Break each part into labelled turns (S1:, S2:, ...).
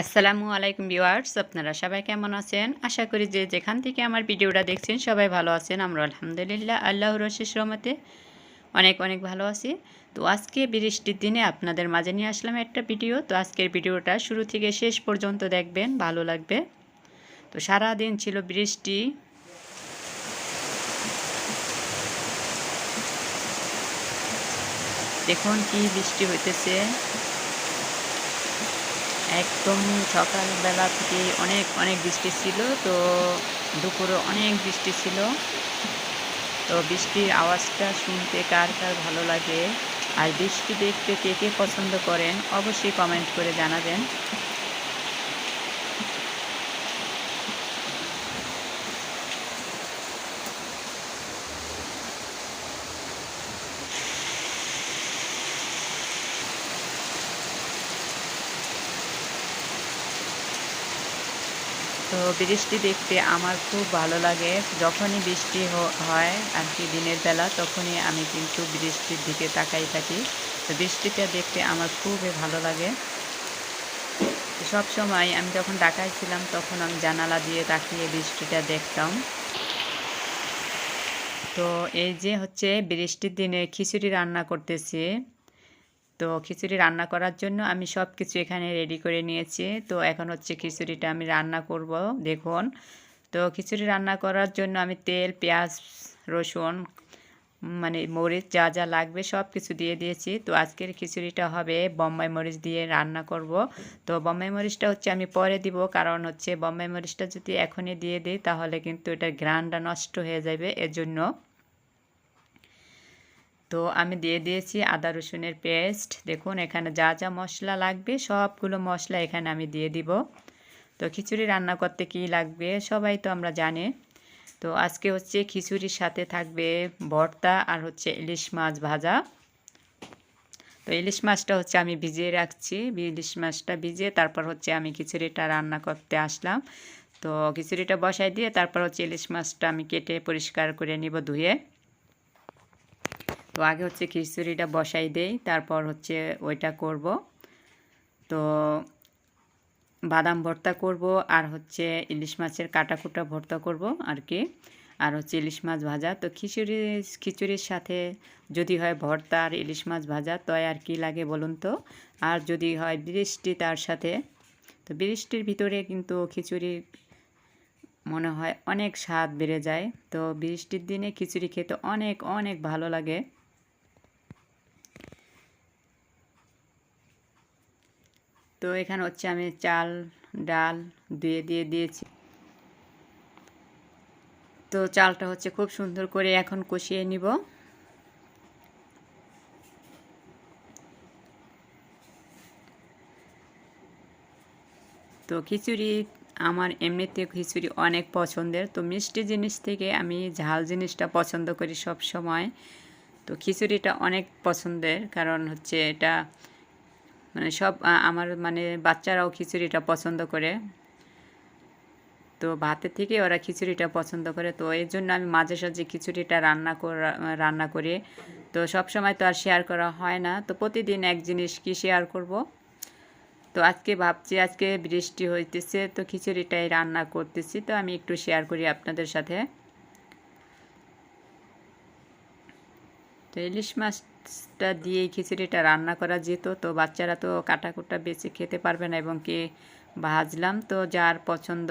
S1: আসসালামু আলাইকুম ভিউয়ার্স, আপনারা সবাই কেমন আছেন? আশা করি যে যেখান থেকে আমার ভিডিওটা দেখছেন সবাই ভালো আছেন। আমরা আলহামদুলিল্লাহ আল্লাহ রশিস রহমতে অনেক অনেক ভালো আছি। তো আজকে বৃষ্টির দিনে আপনাদের মাঝে নিয়ে আসলাম একটা ভিডিও। তো আজকের ভিডিওটা শুরু থেকে শেষ পর্যন্ত দেখবেন, ভালো লাগবে। তো সারা দিন ছিল বৃষ্টি। দেখুন কি বৃষ্টি হইতেছে। একদম সকালবেলা থেকে অনেক অনেক বৃষ্টি ছিল। তো দুপুরে অনেক বৃষ্টি ছিল। তো বৃষ্টির আওয়াজটা শুনতে কার কার ভালো লাগে? আর বৃষ্টি দেখতে কে কে পছন্দ করেন, অবশ্যই কমেন্ট করে জানাবেন। তো বৃষ্টি দেখতে আমার খুব ভালো লাগে। যখনই বৃষ্টি হয় আর কি দিনের বেলা, তখনই আমি কিন্তু বৃষ্টির দিকে তাকাই থাকি। তো বৃষ্টিটা দেখতে আমার খুবই ভালো লাগে। সব সময় আমি যখন ঢাকায় ছিলাম, তখন আমি জানালা দিয়ে তাকিয়ে বৃষ্টিটা দেখতাম। তো এই যে হচ্ছে বৃষ্টির দিনে খিচুড়ি রান্না করতেছি। তো খিচুড়ি রান্না করার জন্য আমি সব কিছু এখানে রেডি করে নিয়েছি। তো এখন হচ্ছে খিচুড়িটা আমি রান্না করব, দেখুন। তো খিচুড়ি রান্না করার জন্য আমি তেল, পেঁয়াজ, রসুন মানে মরিচ যা যা লাগবে সব কিছু দিয়ে দিয়েছি। তো আজকের খিচুড়িটা হবে বম্বাই মরিচ দিয়ে রান্না করব। তো বম্বাই মরিচটা হচ্ছে আমি পরে দিব, কারণ হচ্ছে বম্বাই মরিচটা যদি এখনই দিয়ে দিই তাহলে কিন্তু এটার গ্রানটা নষ্ট হয়ে যাবে। এজন্য তো আমি দিয়ে দিয়েছি আদা রসুনের পেস্ট। দেখুন, এখানে যা যা মশলা লাগবে, সবগুলো মশলা এখানে আমি দিয়ে দিব। তো খিচুড়ি রান্না করতে কি লাগবে, সবাই তো আমরা জানি। তো আজকে হচ্ছে খিচুড়ির সাথে থাকবে ভর্তা আর হচ্ছে ইলিশ মাছ ভাজা। তো ইলিশ মাছটা হচ্ছে আমি ভিজিয়ে রাখছি। ইলিশ মাছটা ভিজিয়ে তারপর হচ্ছে আমি খিচুড়িটা রান্না করতে আসলাম। তো খিচুড়িটা বসাই দিয়ে তারপর হচ্ছে ইলিশ মাছটা আমি কেটে পরিষ্কার করে নিব ধুয়ে। তো আগে হচ্ছে খিচুড়িটা বসাই দেই, তারপর হচ্ছে ওইটা করব। তো বাদাম ভর্তা করব আর হচ্ছে ইলিশ মাছের কাটা কুটা ভর্তা করব আর কি। আর হচ্ছে ইলিশ মাছ ভাজা। তো খিচুড়ি, খিচুড়ির সাথে যদি হয় ভর্তা আর ইলিশ মাছ ভাজা তো আর কি লাগে বলুন তো? আর যদি হয় বৃষ্টি, তার সাথে। তো বৃষ্টির ভিতরে কিন্তু খিচুড়ি মনে হয় অনেক স্বাদ বেড়ে যায়। তো বৃষ্টির দিনে খিচুড়ি খেতে অনেক অনেক ভালো লাগে। তো এখানে হচ্ছে আমি চাল, ডাল দিয়ে দিয়ে দিয়েছি। তো চালটা হচ্ছে খুব সুন্দর করে এখন কষিয়ে নিব। তো খিচুড়ি আমার এমনিতে খিচুড়ি অনেক পছন্দের। তো মিষ্টি জিনিস থেকে আমি ঝাল জিনিসটা পছন্দ করি সব সময় তো খিচুড়িটা অনেক পছন্দের, কারণ হচ্ছে এটা মানে সব আমার মানে বাচ্চারাও খিচুড়িটা পছন্দ করে। তো ভাতের থেকে ওরা খিচুড়িটা পছন্দ করে। তো এই জন্য আমি মাঝে সাঝে খিচুড়িটা রান্না করা, রান্না করি। তো সব সময় তো আর শেয়ার করা হয় না। তো প্রতিদিন এক জিনিস কি শেয়ার করব? তো আজকে ভাবছি, আজকে বৃষ্টি হইতেছে, তো খিচুড়িটাই রান্না করতেছি। তো আমি একটু শেয়ার করি আপনাদের সাথে। তো ইলিশ মাছটা দিয়ে খিচুড়িটা রান্না করা যেত। তো বাচ্চারা তো কাটাকুটা বেশি খেতে পারবে না এবং কি ভাজলাম। তো যার পছন্দ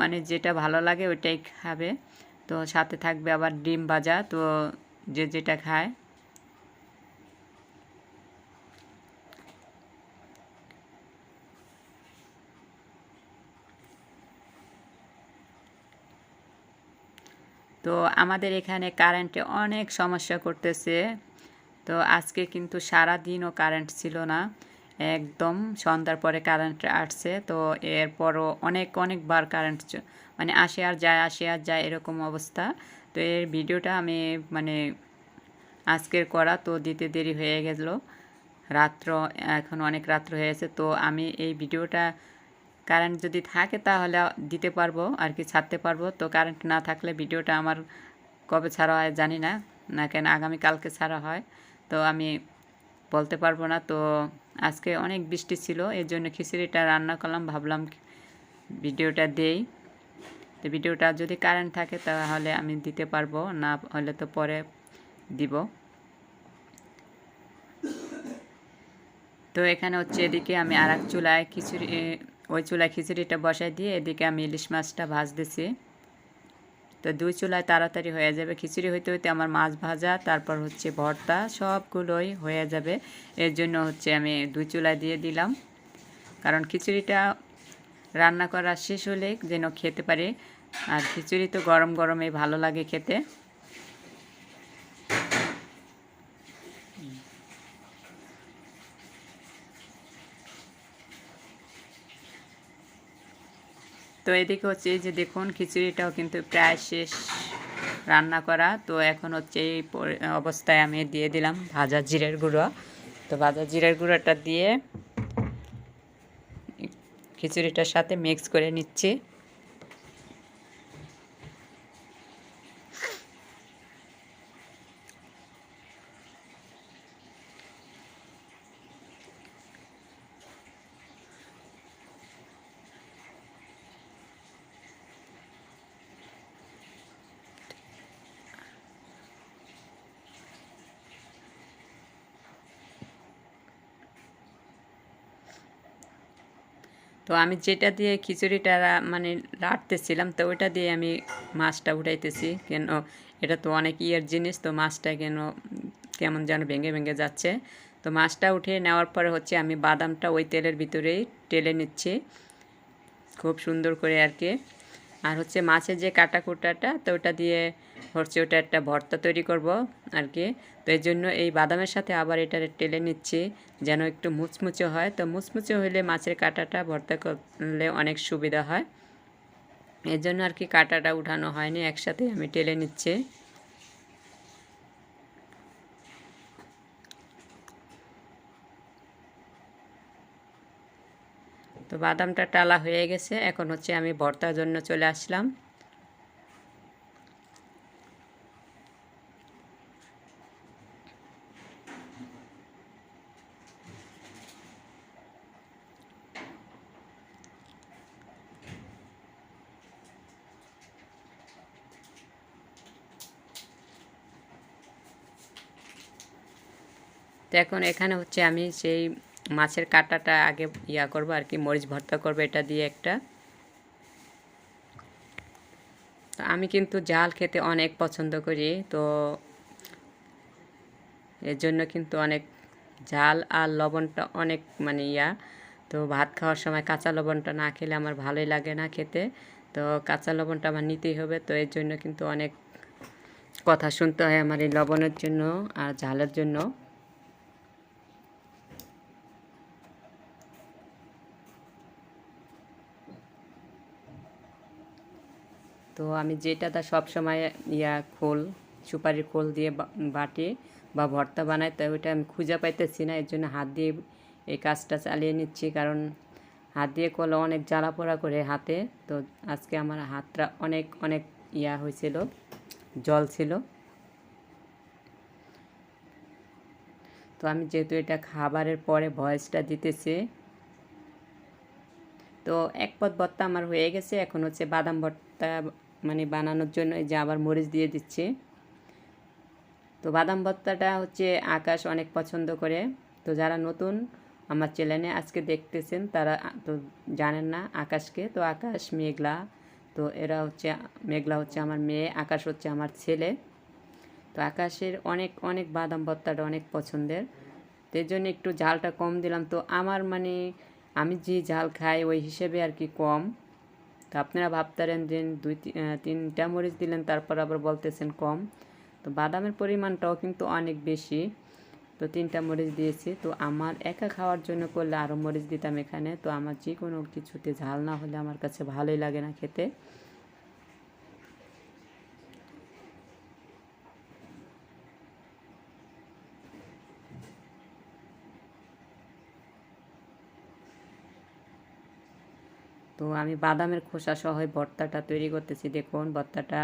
S1: মানে যেটা ভালো লাগে ওইটাই খাবে। তো সাথে থাকবে আবার ডিম ভাজা। তো যে যেটা খায়। তো আমাদের এখানে কারেন্টে অনেক সমস্যা করতেছে। তো আজকে কিন্তু সারা দিনও কারেন্ট ছিল না। একদম সন্ধ্যার পরে কারেন্ট আসছে, তো এরপরও অনেক, অনেকবার কারেন্ট মানে আসে আর যায়, আসে আর যায় এরকম অবস্থা। তো এর ভিডিওটা আমি মানে আজকের করা তো দিতে দেরি হয়ে গেল। রাত্র, এখন অনেক রাত্র হয়েছে তো আমি এই ভিডিওটা কারেন্ট যদি থাকে তাহলে দিতে পারব আর কি, ছাড়তে পারব। তো কারেন্ট না থাকলে ভিডিওটা আমার কবে ছাড়া হয় জানি না না কেন আগামীকালকে ছাড়া হয়। তো আমি বলতে পারব না। তো আজকে অনেক বৃষ্টি ছিল, এর জন্য খিচুড়িটা রান্না করলাম, ভাবলাম ভিডিওটা দেই। তো ভিডিওটা যদি কারেন্ট থাকে তাহলে আমি দিতে পারব, না হলে তো পরে দিব। তো এখানে হচ্ছে এদিকে আমি আর এক চুলায় খিচুড়ি, ওই চুলায় খিচুড়িটা বসাই দিয়ে এদিকে আমি ইলিশ মাছটা ভাজতেছি। তো দুই চুলায় তাড়াতাড়ি হয়ে যাবে। খিচুড়ি হইতে হইতে আমার মাছ ভাজা, তারপর হচ্ছে ভর্তা, সবগুলোই হয়ে যাবে। এর জন্য হচ্ছে আমি দুই চুলায় দিয়ে দিলাম। কারণ খিচুড়িটা রান্না করা শেষ হলে যেন খেতে পারে। আর খিচুড়ি তো গরম গরমে ভালো লাগে খেতে। তো এদিকে হচ্ছে এই যে দেখুন, খিচুড়িটাও কিন্তু প্রায় শেষ রান্না করা। তো এখন হচ্ছে এই অবস্থায় আমি দিয়ে দিলাম ভাজা জিরের গুঁড়ো। তো ভাজা জিরের গুঁড়োটা দিয়ে খিচুড়িটার সাথে মিক্স করে নিচ্ছি। তো আমি যেটা দিয়ে খিচুড়িটা মানে রাঁধতেছিলাম, তো ওইটা দিয়ে আমি মাছটা উঠাইতেছি। কেন, এটা তো অনেক ইয়ের জিনিস, তো মাছটা কেন, কেমন যেন ভেঙে ভেঙে যাচ্ছে। তো মাছটা উঠিয়ে নেওয়ার পরে হচ্ছে আমি বাদামটা ওই তেলের ভিতরেই টেলে নিচ্ছি, খুব সুন্দর করে আর কি। আর হচ্ছে মাছের যে কাটা কুটাটা তো ওটা দিয়ে হচ্ছে ওটা একটা ভর্তা তৈরি করব আর কি তো এই জন্য এই বাদামের সাথে আবার এটা টেলে নিচ্ছি, যেন একটু মুচমুচে হয়। তো মুচমুচে হলে মাছের কাটাটা ভর্তা করলে অনেক সুবিধা হয়। এর জন্য আর কি কাটাটা উঠানো হয়নি, একসাথে আমি টেলে নিচ্ছি। তো বাদামটা টালা হয়ে গেছে, এখন হচ্ছে আমি ভর্তার জন্য চলে আসলাম। এখন এখানে হচ্ছে আমি সেই মাছের কাটাটা আগে ইয়া করব আর কি, মরিচ ভর্তা করব এটা দিয়ে একটা। তো আমি কিন্তু জাল খেতে অনেক পছন্দ করি, তো এর জন্য কিন্তু অনেক ঝাল আর লবণটা অনেক মানে ইয়া। তো ভাত খাওয়ার সময় কাঁচা লবণটা না খেলে আমার ভালোই লাগে না খেতে, তো কাঁচা লবণটা আমার নিতেই হবে, তো এর জন্য কিন্তু অনেক কথা শুনতে হয় আমার এই লবণের জন্য আর ঝালের জন্য। তো আমি যেটাটা সবসময় ইয়া খোল, সুপারির খোল দিয়ে বাটি বা ভর্তা বানাই তাই ওইটা আমি খুঁজে পাইতেছি না, এর জন্য হাত দিয়ে এই কাজটা চালিয়ে নিচ্ছি। কারণ হাত দিয়ে করলে অনেক জ্বালা পোড়া করে হাতে, তো আজকে আমার হাতটা অনেক অনেক ইয়া হয়েছিল, জল ছিল। তো আমি যেহেতু এটা খাবারের পরে ভয়েসটা দিতেছি, তো এক পদ ভর্তা আমার হয়ে গেছে, এখন হচ্ছে বাদাম ভর্তা মানে বানানোর জন্য এই যে আবার মরিচ দিয়ে দিচ্ছে। তো বাদাম ভর্তাটা হচ্ছে আকাশ অনেক পছন্দ করে। তো যারা নতুন আমার চ্যানেলে আজকে দেখতেছেন তারা তো জানেন না আকাশকে। তো আকাশ মেঘলা। তো এরা হচ্ছে, মেঘলা হচ্ছে আমার মেয়ে, আকাশ হচ্ছে আমার ছেলে। তো আকাশের অনেক অনেক বাদাম ভর্তাটা অনেক পছন্দের। তো এর জন্য একটু ঝালটা কম দিলাম। তো আমার মানে আমি যে ঝাল খাই ওই হিসেবে আর কি কম। তো আপনারা ভাবতারেন যে দুই তিনটা মরিচ দিলেন, তারপর আবার বলতেছেন কম। তো বাদামের পরিমাণটাও কিন্তু অনেক বেশি। তো তিনটা মরিচ দিয়েছি। তো আমার একা খাওয়ার জন্য করলে আরও মরিচ দিতাম এখানে। তো আমার যে কোনো কিছুতে ঝাল না হলে আমার কাছে ভালোই লাগে না খেতে। তো আমি বাদামের খোসা সহ ভর্তাটা তৈরি করতেছি। দেখুন, ভর্তাটা,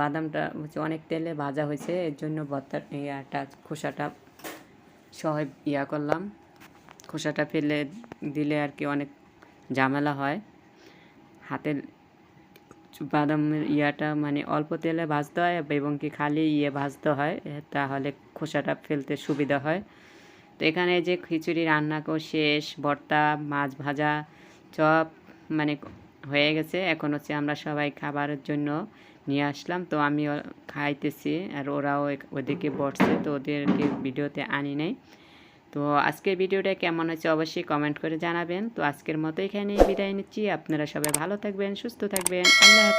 S1: বাদামটা হচ্ছে অনেক তেলে ভাজা হয়েছে, এর জন্য ভর্তার ইয়াটা খোসাটা সহ ইয়া করলাম। খোসাটা ফেলে দিলে আর কি অনেক ঝামেলা হয়। হাতের বাদামের ইয়াটা মানে অল্প তেলে ভাজতে হয় এবং কি খালি ইয়ে ভাজতে হয়, তাহলে খোসাটা ফেলতে সুবিধা হয়। তো এখানে যে খিচুড়ি রান্না কর শেষ, ভর্তা, মাছ ভাজা, চপ মানে হয়ে গেছে। এখন হচ্ছে আমরা সবাই খাবারের জন্য নিয়ে আসলাম। তো আমি খাইতেছি আর ওরাও ওদেরকে বসছে, তো ওদেরকে ভিডিওতে আনি নাই। তো আজকের ভিডিওটা কেমন হয়েছে অবশ্যই কমেন্ট করে জানাবেন। তো আজকের মতো এখানেই বিদায় নিচ্ছি। আপনারা সবাই ভালো থাকবেন, সুস্থ থাকবেন। আল্লাহ